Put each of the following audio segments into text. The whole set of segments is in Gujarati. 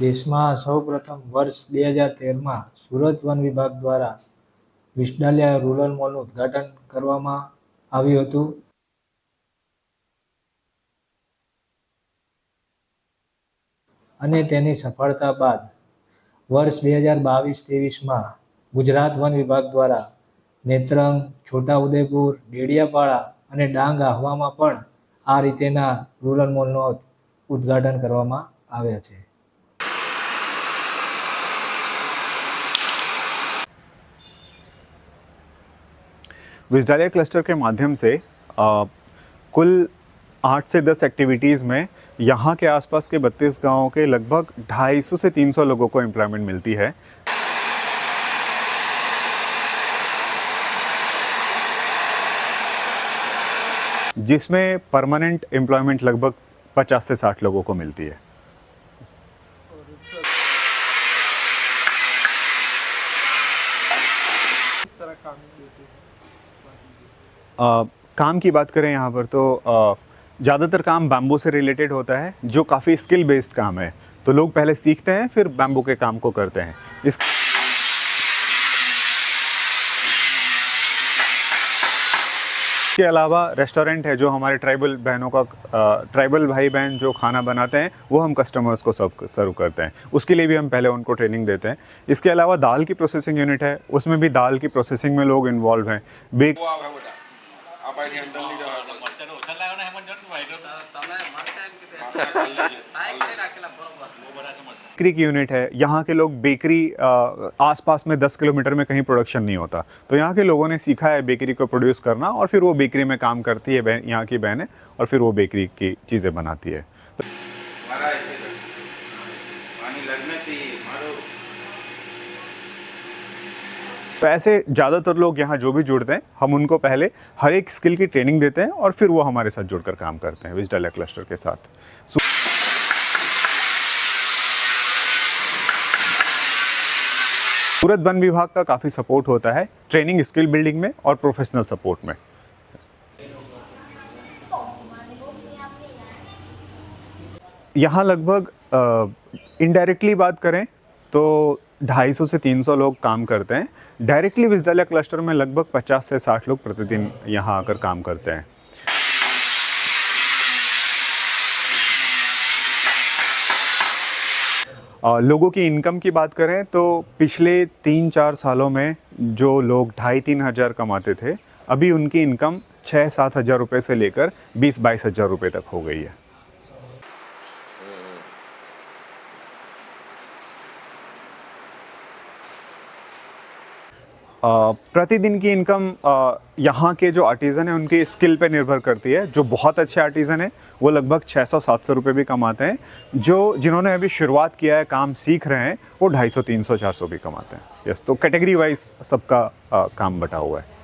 દેશમાં સૌપ્રથમ વર્ષ બે હજાર તેરમાં સુરત વન વિભાગ દ્વારા વિસડાલિયા રૂરલ મોલનું ઉદ્ઘાટન કરવામાં આવ્યું હતું. અને તેની સફળતા બાદ વર્ષ બે હજાર બાવીસ ત્રેવીસમાં ગુજરાત વન વિભાગ દ્વારા નેત્રંગ, છોટાઉદેપુર, ડેડિયાપાડા અને ડાંગ આહવામાં પણ આ રીતેના રૂરલ મોલનો ઉદ્ઘાટન કરવામાં આવ્યા છે. विजडालिया क्लस्टर के माध्यम से अ, कुल आठ से दस एक्टिविटीज़ में यहाँ के आसपास के बत्तीस गाँवों के लगभग 250 से 300 लोगों को एम्प्लॉयमेंट मिलती है। जिसमें परमानेंट एम्प्लॉयमेंट लगभग 50 से 60 लोगों को मिलती है। काम की बात करें यहाँ पर तो ज़्यादातर काम बैम्बू से रिलेटेड होता है, जो काफ़ी स्किल बेस्ड काम है। तो लोग पहले सीखते हैं, फिर बैम्बू के काम को करते हैं। इस के अलावा रेस्टोरेंट है जो हमारे ट्राइबल बहनों का ट्राइबल भाई बहन जो खाना बनाते हैं, वो हम कस्टमर्स को सर्व सर्व करते हैं। उसके लिए भी हम पहले उनको ट्रेनिंग देते हैं। इसके अलावा दाल की प्रोसेसिंग यूनिट है, उसमें भी दाल की प्रोसेसिंग में लोग इन्वॉल्व हैं। बेक આ પાસેથી અંદર લઈ જવા મરચાનો ઓછા લાવ્યો ને હેમંત જતું ભાઈ તો તમે મરચાં એમ કીધું માથા ખાલી લેજે. આ કરી રાખેલા બરોબર બહુ બધા છે મરચાં बेकरी की यूनिट है यहाँ के लोग बेकरी अ, आसपास में 10 किलोमीटर में कहीं प्रोडक्शन नहीं होता तो यहाँ के लोगों ने सीखा है बेकरी को प्रोड्यूस करना और फिर वो बेकरी में काम करती है बहन यहाँ की बहनें और फिर वो बेकरी की चीज़ें बनाती है तो ऐसे ज़्यादातर लोग यहाँ जो भी जुड़ते हैं, हम उनको पहले हर एक स्किल की ट्रेनिंग देते हैं और फिर वो हमारे साथ जुड़कर काम करते हैं विजडलिया क्लस्टर के साथ। सु- सूरत वन विभाग का काफ़ी सपोर्ट होता है ट्रेनिंग स्किल बिल्डिंग में और प्रोफेशनल सपोर्ट में। यहाँ लगभग इनडायरेक्टली बात करें तो 250 से 300 लोग काम करते हैं। डायरेक्टली विद्यालय क्लस्टर में लगभग 50 से 60 लोग प्रतिदिन यहाँ आकर काम करते हैं। लोगों की इनकम की बात करें तो पिछले तीन चार सालों में जो लोग ढाई तीन हज़ार कमाते थे, अभी उनकी इनकम छः सात हज़ार रुपये से लेकर बीस बाईस हज़ार रुपये तक हो गई है। प्रतिदिन की इनकम अ, यहाँ के जो आर्टिज़न हैं उनके स्किल पे निर्भर करती है जो बहुत अच्छे आर्टिज़न हैं वो लगभग 600-700 रुपये भी कमाते हैं जो जिन्होंने अभी शुरुआत किया है काम सीख रहे हैं वो 250 300 400 भी कमाते हैं यस तो कैटेगरी वाइज सबका अ, काम बटा हुआ है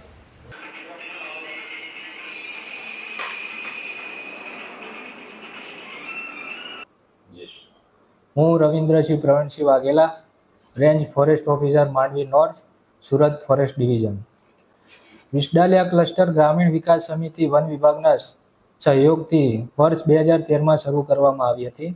હું Ravindrasinh Pravinsinh Vaghela range forest officer Mandvi north Surat forest division. Visdalia cluster ગ્રામીણ વિકાસ સમિતિ વન વિભાગના સહયોગથી વર્ષ બે હજાર તેરમાં શરૂ કરવામાં આવી હતી.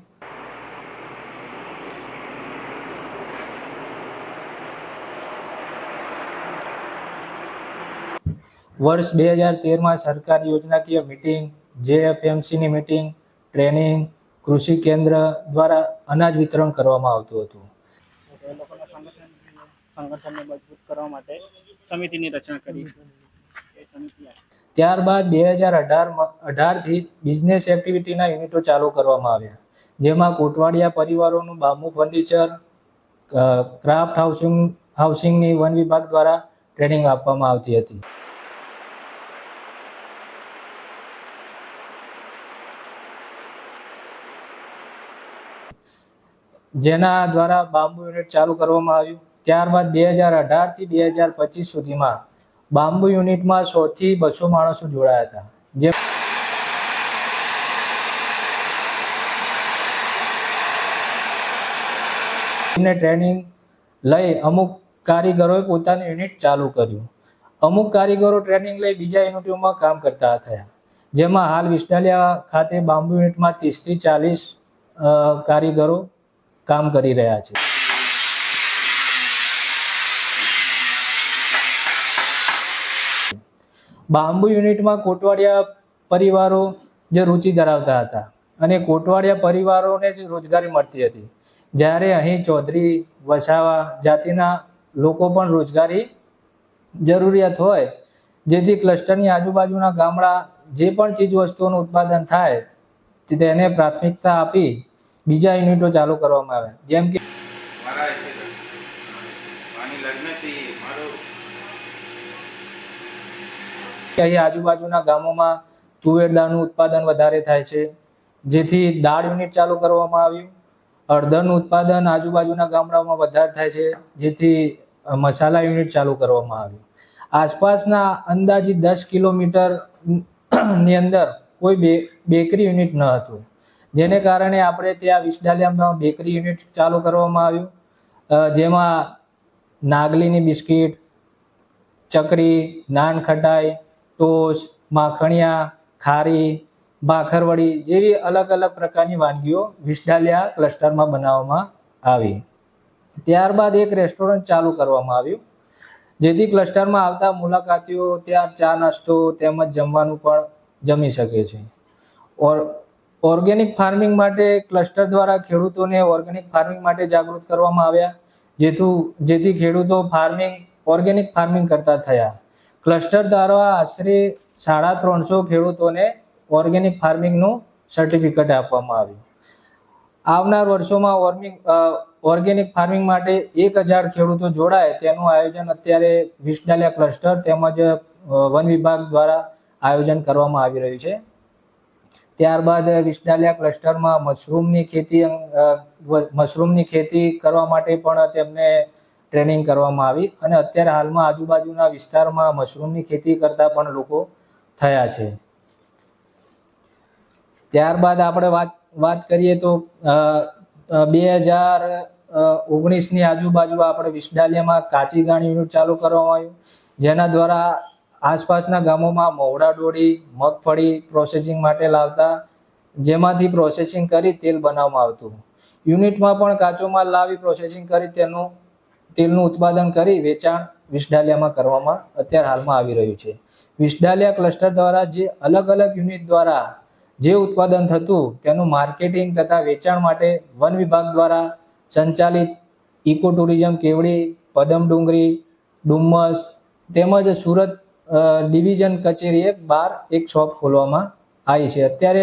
વર્ષ બે હજાર તેરમાં સરકારી યોજનાકીય મિટિંગ, જેએફએમસીની મિટિંગ, ટ્રેનિંગ, કૃષિ કેન્દ્ર દ્વારા અનાજ વિતરણ કરવામાં આવતું હતું. સંગઠનને મજબૂત કરવા માટે સમિતિની રચના કરી. ત્યારબાદ બે હજાર અઢાર અઢારથી બિઝનેસ એક્ટિવિટીના યુનિટો ચાલુ કરવામાં આવ્યા. જેમાં કોટવાડિયા પરિવારોનું બામુ ફર્નિચર ક્રાફ્ટ હાઉસિંગ, હાઉસિંગની વન વિભાગ દ્વારા ટ્રેનિંગ આપવામાં આવતી હતી. જેના દ્વારા બાંબુ યુનિટ ચાલુ કરવામાં આવ્યું. ત્યારબાદ બે હજાર અઢારથી બે હજાર પચીસ સુધીમાં બાંબુ યુનિટમાં સોથી બસો માણસો જોડાયા હતા. જે ટ્રેનિંગ લઈ અમુક કારીગરોએ પોતાનું યુનિટ ચાલુ કર્યું. અમુક કારીગરો ટ્રેનિંગ લઈ બીજા યુનિટોમાં કામ કરતા થયા. જેમાં હાલ વિસ્ટાલિયા ખાતે બાંબુ યુનિટમાં ત્રીસથી ચાલીસ કારીગરો કામ કરી રહ્યા છે. બાંબુ યુનિટમાં કોટવાડિયા પરિવારો જે રુચિ ધરાવતા હતા અને કોટવાડિયા પરિવારોને જ રોજગારી મળતી હતી. જ્યારે અહીં ચૌધરી વસાવા જાતિના લોકો પણ રોજગારી જરૂરિયાત હોય, જેથી ક્લસ્ટરની આજુબાજુના ગામડા જે પણ ચીજ વસ્તુઓનું ઉત્પાદન થાય તેને પ્રાથમિકતા આપી બીજા યુનિટો ચાલુ કરવામાં આવે જેમ કે કે અહીં આજુબાજુના ગામોમાં તુવેર દાળનું ઉત્પાદન વધારે થાય છે. જેથી દાળ યુનિટ ચાલુ કરવામાં આવ્યું. હળદરનું ઉત્પાદન આજુબાજુના ગામડાઓમાં વધારે થાય છે. જેથી મસાલા યુનિટ ચાલુ કરવામાં આવ્યું. આસપાસના અંદાજિત દસ કિલોમીટરની અંદર કોઈ બે, બેકરી યુનિટ ન હતું. જેને કારણે આપણે ત્યાં વિસડાલિયામાં બેકરી યુનિટ ચાલુ કરવામાં આવ્યું. જેમાં નાગલીની બિસ્કિટ, ચકરી નાન ખટાઈ ટોસ, માખણિયા, ખારી ભાખરવડી જેવી અલગ અલગ પ્રકારની વાનગીઓ વિસ્ડાલિયા ક્લસ્ટરમાં બનાવવામાં આવી. ત્યારબાદ એક રેસ્ટોરન્ટ ચાલુ કરવામાં આવ્યું, જેથી ક્લસ્ટરમાં આવતા મુલાકાતીઓ ત્યાં ચા નાસ્તો તેમજ જમવાનું પણ જમી શકે છે. ઓર, ઓર્ગેનિક ફાર્મિંગ માટે ક્લસ્ટર દ્વારા ખેડૂતોને ઓર્ગેનિક ફાર્મિંગ માટે જાગૃત કરવામાં આવ્યા, જેથી જેથી ખેડૂતો ફાર્મિંગ, ઓર્ગેનિક ફાર્મિંગ કરતા થયા. ક્લસ્ટર દ્વારા આશરે સાડા ત્રણસો ખેડૂતોને ઓર્ગેનિક ફાર્મિંગનું સર્ટિફિકેટ આપવામાં આવ્યું. આવનાર વર્ષોમાં ઓર્મિંગ ઓર્ગેનિક ફાર્મિંગ માટે એક હજાર ખેડૂતો જોડાય તેનું આયોજન અત્યારે વિસડાલિયા ક્લસ્ટર તેમજ વન વિભાગ દ્વારા આયોજન કરવામાં આવી રહ્યું છે. ત્યારબાદ વિસડાલિયા ક્લસ્ટરમાં મશરૂમની ખેતી મશરૂમની ખેતી કરવા માટે પણ તેમને ટ્રેનિંગ કરવામાં આવી અને અત્યારે હાલમાં આજુબાજુના વિસ્તારમાં મશરૂમની ખેતી કરતા પણ લોકો થયા છે. ત્યારબાદ આપણે વાત વાત કરીએ તો બે હજાર ઓગણીસની આજુબાજુ આપણે વિસડાલિયામાં કાચી ગાણી યુનિટ ચાલુ કરવામાં આવ્યું, જેના દ્વારા આસપાસના ગામોમાં મહુડા ડોડી મગફળી પ્રોસેસિંગ માટે લાવતા, જેમાંથી પ્રોસેસિંગ કરી તેલ બનાવવામાં આવતું. યુનિટમાં પણ કાચો માલ લાવી પ્રોસેસિંગ કરી તેનું તેલનું ઉત્પાદન કરી વેચાણ વિસડાલિયામાં કરવામાં અત્યારે હાલમાં આવી રહ્યું છે. વિસડાલિયા ક્લસ્ટર દ્વારા જે અલગ અલગ યુનિટ દ્વારા જે ઉત્પાદન થતું, તેનું માર્કેટિંગ તથા વેચાણ માટે વન વિભાગ દ્વારા સંચાલિત ઇકો ટુરિઝમ કેવડી, પદમ ડુંગરી, ડુમ્મસ તેમજ સુરત ડિવિઝન કચેરીએ બાર એક શોપ ખોલવામાં આવી છે. અત્યારે